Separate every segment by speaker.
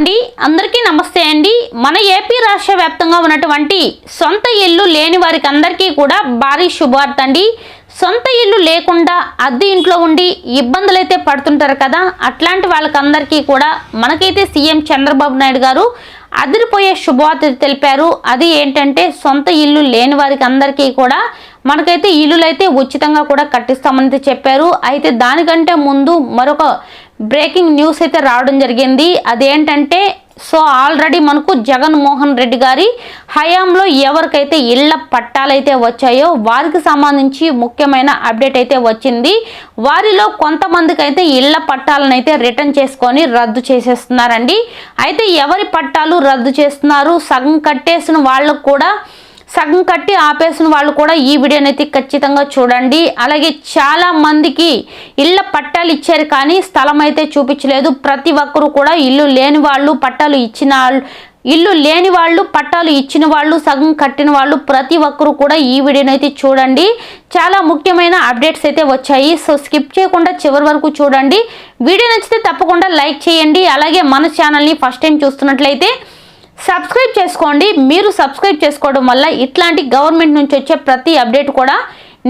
Speaker 1: అండి. అందరికీ నమస్తే అండి. మన ఏపీ రాష్ట్ర వ్యాప్తంగా ఉన్నటువంటి సొంత ఇల్లు లేని వారికి అందరికీ కూడా భారీ శుభార్త అండి. సొంత ఇల్లు లేకుండా అద్దె ఇంట్లో ఉండి ఇబ్బందులు అయితే పడుతుంటారు కదా అట్లాంటి వాళ్ళకందరికీ కూడా మనకైతే సీఎం చంద్రబాబు నాయుడు గారు అదిరిపోయే శుభవార్త తెలిపారు. అది ఏంటంటే సొంత ఇల్లు లేని వారికి అందరికీ కూడా మనకైతే ఇల్లులైతే ఉచితంగా కూడా కట్టిస్తామని చెప్పారు. అయితే దానికంటే ముందు మరొక బ్రేకింగ్ న్యూస్ అయితే రావడం జరిగింది. అదేంటంటే సో ఆల్రెడీ మనకు జగన్మోహన్ రెడ్డి గారి హయాంలో ఎవరికైతే ఇళ్ళ పట్టాలైతే వచ్చాయో వారికి సంబంధించి ముఖ్యమైన అప్డేట్ అయితే వచ్చింది. వారిలో కొంతమందికి అయితే ఇళ్ళ పట్టాలను అయితే రిటర్న్ చేసుకొని రద్దు చేసేస్తున్నారండి. అయితే ఎవరి పట్టాలు రద్దు చేస్తున్నారు? సగం కట్టేసిన వాళ్ళకు కూడా సగం కట్టి ఆపేసిన వాళ్ళు కూడా ఈ వీడియోని అయితే ఖచ్చితంగా చూడండి. అలాగే చాలా మందికి ఇళ్ళ పట్టాలు ఇచ్చారు కానీ స్థలం అయితే చూపించలేదు. ప్రతి ఒక్కరు కూడా ఇల్లు లేని వాళ్ళు పట్టాలు ఇచ్చిన ఇల్లు లేని వాళ్ళు పట్టాలు ఇచ్చిన వాళ్ళు సగం కట్టిన వాళ్ళు ప్రతి ఒక్కరు కూడా ఈ వీడియోని అయితే చూడండి. చాలా ముఖ్యమైన అప్డేట్స్ అయితే వచ్చాయి. సో స్కిప్ చేయకుండా చివరి వరకు చూడండి. వీడియో నచ్చితే తప్పకుండా లైక్ చేయండి. అలాగే మన ఛానల్ని ఫస్ట్ టైం చూస్తున్నట్లయితే సబ్స్క్రైబ్ చేసుకోండి. మీరు సబ్స్క్రైబ్ చేసుకోవడం వల్ల ఇట్లాంటి గవర్నమెంట్ నుంచి వచ్చే ప్రతి అప్డేట్ కూడా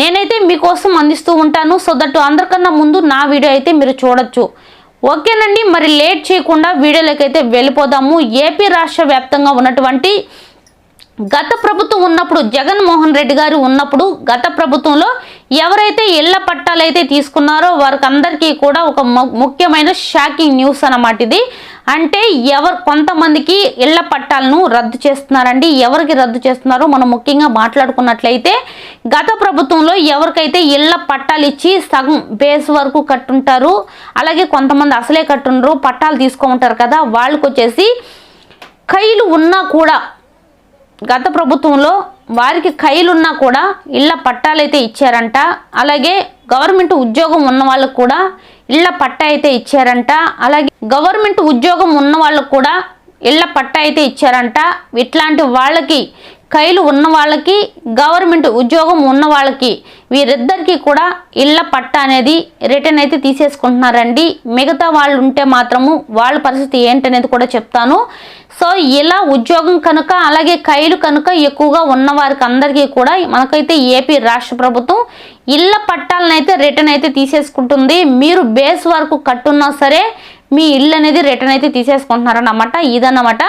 Speaker 1: నేనైతే మీకోసం అందిస్తూ ఉంటాను. సో దట్ అందరికన్నా ముందు నా వీడియో అయితే మీరు చూడొచ్చు. ఓకేనండి. మరి లేట్ చేయకుండా వీడియోలోకి అయితే వెళ్ళిపోదాము. ఏపీ రాష్ట్ర వ్యాప్తంగా ఉన్నటువంటి గత ప్రభుత్వం ఉన్నప్పుడు జగన్మోహన్ రెడ్డి గారు ఉన్నప్పుడు గత ప్రభుత్వంలో ఎవరైతే ఇళ్ళ పట్టాలు అయితే తీసుకున్నారో వారికి అందరికీ కూడా ఒక ముఖ్యమైన షాకింగ్ న్యూస్ అన్నమాట ఇది. అంటే ఎవరు కొంతమందికి ఇళ్ళ పట్టాలను రద్దు చేస్తున్నారండి. ఎవరికి రద్దు చేస్తున్నారో మనం ముఖ్యంగా మాట్లాడుకున్నట్లయితే గత ప్రభుత్వంలో ఎవరికైతే ఇళ్ళ పట్టాలు ఇచ్చి సగం బేస్ వరకు కట్టుంటారు అలాగే కొంతమంది అసలే కట్టుండ్రు పట్టాలు తీసుకోమంటారు కదా వాళ్ళకి వచ్చేసి కైలు ఉన్నా కూడా గత ప్రభుత్వంలో వారికి కైలున్నా కూడా ఇళ్ళ పట్టాలైతే ఇచ్చారంట. అలాగే గవర్నమెంట్ ఉద్యోగం ఉన్న వాళ్ళకు కూడా ఇళ్ళ పట్టా అయితే ఇచ్చారంట. అలాగే గవర్నమెంట్ ఉద్యోగం ఉన్న వాళ్ళకు కూడా ఇళ్ళ పట్టా అయితే ఇచ్చారంట. ఇట్లాంటి వాళ్ళకి కైలు ఉన్న వాళ్ళకి గవర్నమెంట్ ఉద్యోగం ఉన్న వాళ్ళకి వీరిద్దరికి కూడా ఇళ్ళ పట్ట అనేది రిటర్న్ అయితే తీసేసుకుంటున్నారండి. మిగతా వాళ్ళు ఉంటే మాత్రము వాళ్ళ పరిస్థితి ఏంటనేది కూడా చెప్తాను. సో ఇలా ఉద్యోగం కనుక అలాగే కైలు కనుక ఎక్కువగా ఉన్న వారికి అందరికీ కూడా మనకైతే ఏపీ రాష్ట్ర ప్రభుత్వం ఇళ్ళ పట్టాలను అయితే రిటర్న్ అయితే తీసేసుకుంటుంది. మీరు బేస్ వరకు కట్టున్నా సరే మీ ఇల్లు అనేది రిటర్న్ అయితే తీసేసుకుంటున్నారన్నమాట ఇదన్నమాట.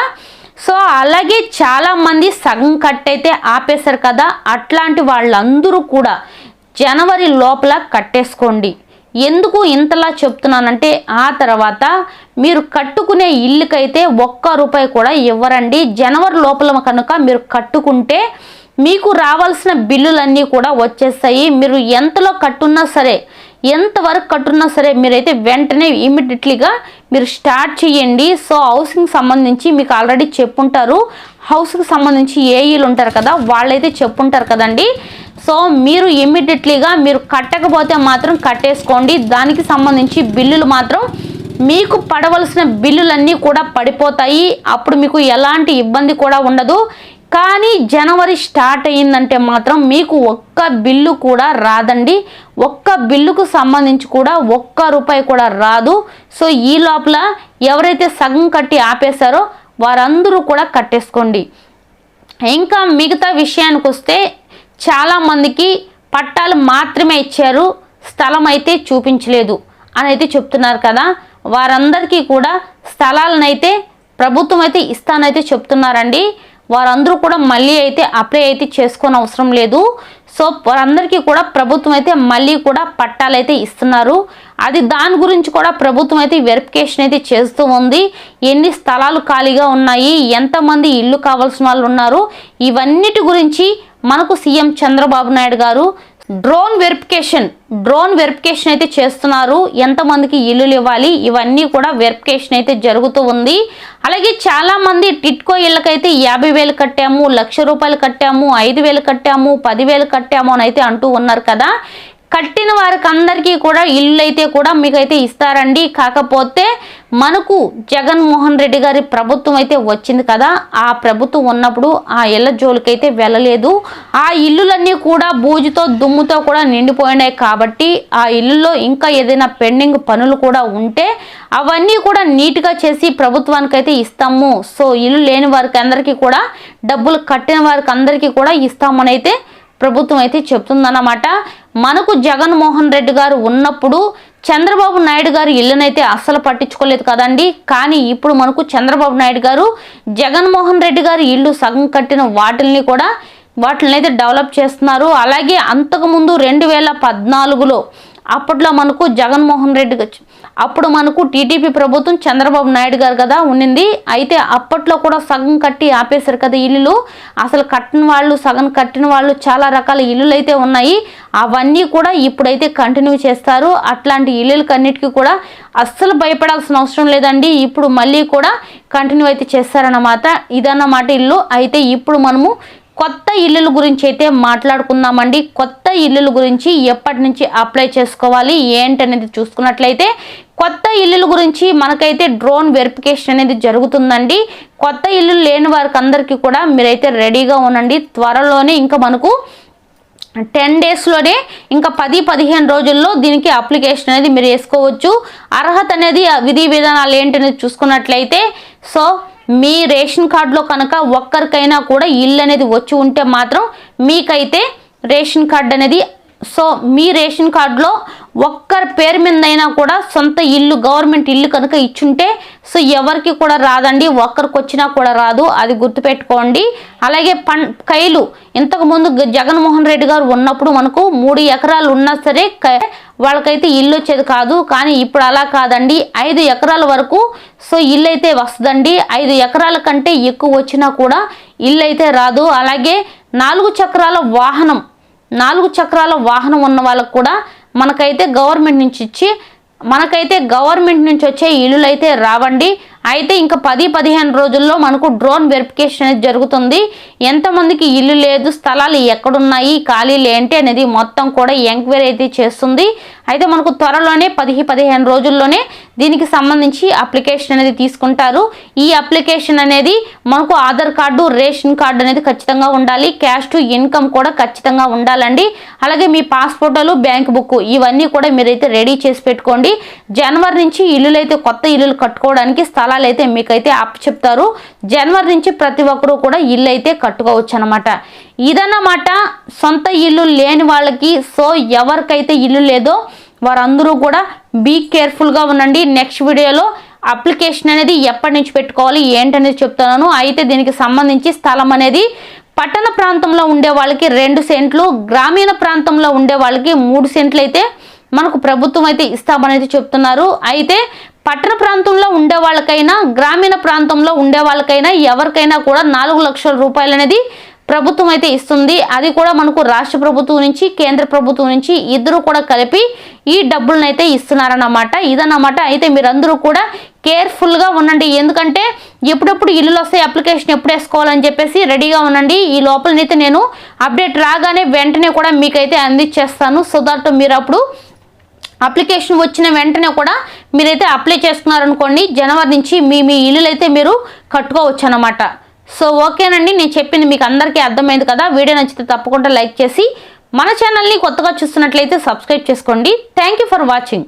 Speaker 1: సో అలాగే చాలామంది సగం కట్ అయితే ఆపేశారు కదా అట్లాంటి వాళ్ళందరూ కూడా జనవరి లోపల కట్టేసుకోండి. ఎందుకు ఇంతలా చెప్తున్నానంటే ఆ తర్వాత మీరు కట్టుకునే ఇల్లుకైతే ఒక్క రూపాయి కూడా ఇవ్వరండి. జనవరి లోపల కనుక మీరు కట్టుకుంటే మీకు రావాల్సిన బిల్లులన్నీ కూడా వచ్చేస్తాయి. మీరు ఎంతలో కట్టున్నా సరే ఎంతవరకు కట్టున్నా సరే మీరైతే వెంటనే ఇమీడియట్లీగా మీరు స్టార్ట్ చేయండి. సో హౌసింగ్ సంబంధించి మీకు ఆల్రెడీ చెప్పుంటారు. హౌస్కి సంబంధించి ఏఈలు ఉంటారు కదా వాళ్ళైతే చెప్పుంటారు కదండి. సో మీరు ఇమ్మీడియట్లీగా మీరు కట్టకపోతే మాత్రం కట్టేసుకోండి. దానికి సంబంధించి బిల్లులు మాత్రం మీకు పడవలసిన బిల్లులన్నీ కూడా పడిపోతాయి. అప్పుడు మీకు ఎలాంటి ఇబ్బంది కూడా ఉండదు. కానీ జనవరి స్టార్ట్ అయ్యిందంటే మాత్రం మీకు ఒక్క బిల్లు కూడా రాదండి. ఒక్క బిల్లుకు సంబంధించి కూడా ఒక్క రూపాయి కూడా రాదు. సో ఈ లోపల ఎవరైతే సగం కట్టి ఆపేశారో వారందరూ కూడా కట్టేసుకోండి. ఇంకా మిగతా విషయానికి వస్తే చాలామందికి పట్టాలు మాత్రమే ఇచ్చారు స్థలం అయితే చూపించలేదు అని అయితే చెప్తున్నారు కదా. వారందరికీ కూడా స్థలాలనైతే ప్రభుత్వం అయితే ఇస్తానైతే చెప్తున్నారండి. వారందరూ కూడా మళ్ళీ అయితే అప్లై అయితే చేసుకోని అవసరం లేదు. సో వారందరికీ కూడా ప్రభుత్వం అయితే మళ్ళీ కూడా పట్టాలు అయితే ఇస్తున్నారు. అది దాని గురించి కూడా ప్రభుత్వం అయితే వెరిఫికేషన్ అయితే చేస్తూ ఉంది. ఎన్ని స్థలాలు ఖాళీగా ఉన్నాయి ఎంతమంది ఇల్లు కావాల్సిన వాళ్ళు ఉన్నారు ఇవన్నిటి గురించి మనకు సీఎం చంద్రబాబు నాయుడు గారు డ్రోన్ వెరిఫికేషన్ డ్రోన్ వెరిఫికేషన్ అయితే చేస్తున్నారు. ఎంతమందికి ఇల్లులు ఇవ్వాలి? ఇవన్నీ కూడా వెరిఫికేషన్ అయితే జరుగుతూ ఉంది. అలాగే చాలామంది టిట్కో ఇళ్ళకైతే యాభై వేలు కట్టాము లక్ష రూపాయలు కట్టాము ఐదు వేలు కట్టాము పదివేలు కట్టాము అని అయితే అంటూ ఉన్నారు కదా. కట్టిన వారికి అందరికీ కూడా ఇల్లు అయితే కూడా మీకైతే ఇస్తారండి. కాకపోతే మనకు జగన్మోహన్ రెడ్డి గారి ప్రభుత్వం అయితే వచ్చింది కదా. ఆ ప్రభుత్వం ఉన్నప్పుడు ఆ ఇళ్ళ జోలికైతే వెళ్ళలేదు. ఆ ఇల్లులన్నీ కూడా బూజుతో దుమ్ముతో కూడా నిండిపోయినాయి కాబట్టి ఆ ఇల్లులో ఇంకా ఏదైనా పెండింగ్ పనులు కూడా ఉంటే అవన్నీ కూడా నీట్గా చేసి ప్రభుత్వానికి అయితే ఇస్తాము. సో ఇల్లు లేని వారికి అందరికీ కూడా డబ్బులు కట్టిన వారికి అందరికీ కూడా ఇస్తామని అయితే ప్రభుత్వం అయితే చెప్తుందన్నమాట. మనకు జగన్మోహన్ రెడ్డి గారు ఉన్నప్పుడు చంద్రబాబు నాయుడు గారు ఇల్లునైతే అస్సలు పట్టించుకోలేదు కదండి. కానీ ఇప్పుడు మనకు చంద్రబాబు నాయుడు గారు జగన్మోహన్ రెడ్డి గారు ఇల్లు సగం కట్టిన వాటిల్ని కూడా వాటిని అయితే డెవలప్ చేస్తున్నారు. అలాగే అంతకుముందు రెండు వేల పద్నాలుగులో అప్పట్లో మనకు జగన్మోహన్ రెడ్డి అప్పుడు మనకు టీడీపీ ప్రభుత్వం చంద్రబాబు నాయుడు గారు కదా ఉండింది అయితే అప్పట్లో కూడా సగం కట్టి ఆపేశారు కదా ఇల్లులు. అసలు కట్టిన వాళ్ళు సగం కట్టిన వాళ్ళు చాలా రకాల ఇల్లులు అయితే ఉన్నాయి. అవన్నీ కూడా ఇప్పుడైతే కంటిన్యూ చేస్తారు. అట్లాంటి ఇల్లులకన్నిటికీ కూడా అస్సలు భయపడాల్సిన అవసరం లేదండి. ఇప్పుడు మళ్ళీ కూడా కంటిన్యూ అయితే చేస్తారన్నమాట. ఇదన్నమాట ఇల్లు. అయితే ఇప్పుడు మనము కొత్త ఇల్లుల గురించి అయితే మాట్లాడుకుందామండి. కొత్త ఇల్లుల గురించి ఎప్పటి నుంచి అప్లై చేసుకోవాలి? ఏంటనేది చూసుకున్నట్లయితే కొత్త ఇల్లుల గురించి మనకైతే డ్రోన్ వెరిఫికేషన్ అనేది జరుగుతుందండి. కొత్త ఇల్లు లేని వారికి అందరికీ కూడా మీరైతే రెడీగా ఉండండి. త్వరలోనే ఇంకా మనకు టెన్ డేస్లోనే ఇంకా పది పదిహేను రోజుల్లో దీనికి అప్లికేషన్ అనేది మీరు వేసుకోవచ్చు. అర్హత అనేది విధి విధానాలు ఏంటనేది చూసుకున్నట్లయితే సో మీ రేషన్ కార్డులో కనుక ఒక్కరికైనా కూడా ఇల్లు అనేది వచ్చి ఉంటే మాత్రం మీకైతే రేషన్ కార్డు అనేది సో మీ రేషన్ కార్డులో ఒక్కరి పేరు మీదైనా కూడా సొంత ఇల్లు గవర్నమెంట్ ఇల్లు కనుక ఇచ్చుంటే సో ఎవరికి కూడా రాదండి ఒక్కరికి వచ్చినా కూడా రాదు అది గుర్తుపెట్టుకోండి. అలాగే పం కైలు ఇంతకుముందు జగన్మోహన్ రెడ్డి గారు ఉన్నప్పుడు మనకు మూడు ఎకరాలు ఉన్నా సరే క- వాళ్ళకైతే ఇల్లు వచ్చేది కాదు కానీ ఇప్పుడు అలా కాదండి. ఐదు ఎకరాల వరకు సో ఇల్లు అయితే వస్తుందండి. ఐదు ఎకరాల కంటే ఎక్కువ వచ్చినా కూడా ఇల్లు అయితే రాదు. అలాగే నాలుగు చక్రాల వాహనం నాలుగు చక్రాల వాహనం ఉన్న వాళ్ళకు కూడా మనకైతే గవర్నమెంట్ నుంచి ఇచ్చి మనకైతే గవర్నమెంట్ నుంచి వచ్చే ఇల్లులైతే అయితే రావండి. అయితే ఇంకా పది పదిహేను రోజుల్లో మనకు డ్రోన్ వెరిఫికేషన్ అనేది జరుగుతుంది. ఎంతమందికి ఇల్లు లేదు స్థలాలు ఎక్కడున్నాయి ఖాళీలు ఏంటి అనేది మొత్తం కూడా ఎంక్వైరీ అయితే చేస్తుంది. అయితే మనకు త్వరలోనే పది పదిహేను రోజుల్లోనే దీనికి సంబంధించి అప్లికేషన్ అనేది తీసుకుంటారు. ఈ అప్లికేషన్ అనేది మనకు ఆధార్ కార్డు రేషన్ కార్డు అనేది ఖచ్చితంగా ఉండాలి. క్యాష్ టు ఇన్కమ్ కూడా ఖచ్చితంగా ఉండాలండి. అలాగే మీ పాస్పోర్టులు బ్యాంక్ బుక్ ఇవన్నీ కూడా మీరైతే రెడీ చేసి పెట్టుకోండి. జనవరి నుంచి ఇల్లులు అయితే కొత్త ఇల్లులు కట్టుకోవడానికి స్థలం స్థలాలు అయితే మీకైతే అప్ చెప్తారు. జనవరి నుంచి ప్రతి ఒక్కరూ కూడా ఇల్లు అయితే కట్టుకోవచ్చు అనమాట ఇదన్నమాట సొంత ఇల్లు లేని వాళ్ళకి సో ఎవరికైతే ఇల్లు లేదో వారందరూ కూడా బీ కేర్ఫుల్గా ఉండండి. నెక్స్ట్ వీడియోలో అప్లికేషన్ అనేది ఎప్పటి నుంచి పెట్టుకోవాలి ఏంటనేది చెప్తున్నాను. అయితే దీనికి సంబంధించి స్థలం అనేది పట్టణ ప్రాంతంలో ఉండే వాళ్ళకి రెండు సెంట్లు గ్రామీణ ప్రాంతంలో ఉండే వాళ్ళకి మూడు సెంట్లు అయితే మనకు ప్రభుత్వం అయితే ఇస్తామనేది చెప్తున్నారు. అయితే పట్టణ ప్రాంతంలో ఉండే వాళ్ళకైనా గ్రామీణ ప్రాంతంలో ఉండే వాళ్ళకైనా ఎవరికైనా కూడా నాలుగు లక్షల రూపాయలు అనేది ప్రభుత్వం అయితే ఇస్తుంది. అది కూడా మనకు రాష్ట్ర ప్రభుత్వం నుంచి కేంద్ర ప్రభుత్వం నుంచి ఇద్దరు కూడా కలిపి ఈ డబ్బులను అయితే ఇస్తున్నారన్నమాట. ఇదన్నమాట. అయితే మీరందరూ కూడా కేర్ఫుల్గా ఉండండి. ఎందుకంటే ఎప్పుడెప్పుడు ఇల్లులు వస్తాయి అప్లికేషన్ ఎప్పుడు వేసుకోవాలని చెప్పేసి రెడీగా ఉండండి. ఈ లోపలనైతే నేను అప్డేట్ రాగానే వెంటనే కూడా మీకైతే అందించేస్తాను. సో దట్ మీరు అప్పుడు అప్లికేషన్ వచ్చిన వెంటనే కూడా మీరైతే అప్లై చేసుకున్నారనుకోండి జనవరి నుంచి మీ మీ ఇల్లులు అయితే మీరు కట్టుకోవచ్చు అనమాట సో ఓకేనండి నేను చెప్పింది మీకు అందరికీ అర్థమైంది కదా. వీడియో నచ్చితే తప్పకుండా లైక్ చేసి మన ఛానల్ని కొత్తగా చూస్తున్నట్లయితే సబ్స్క్రైబ్ చేసుకోండి. Thank you for watching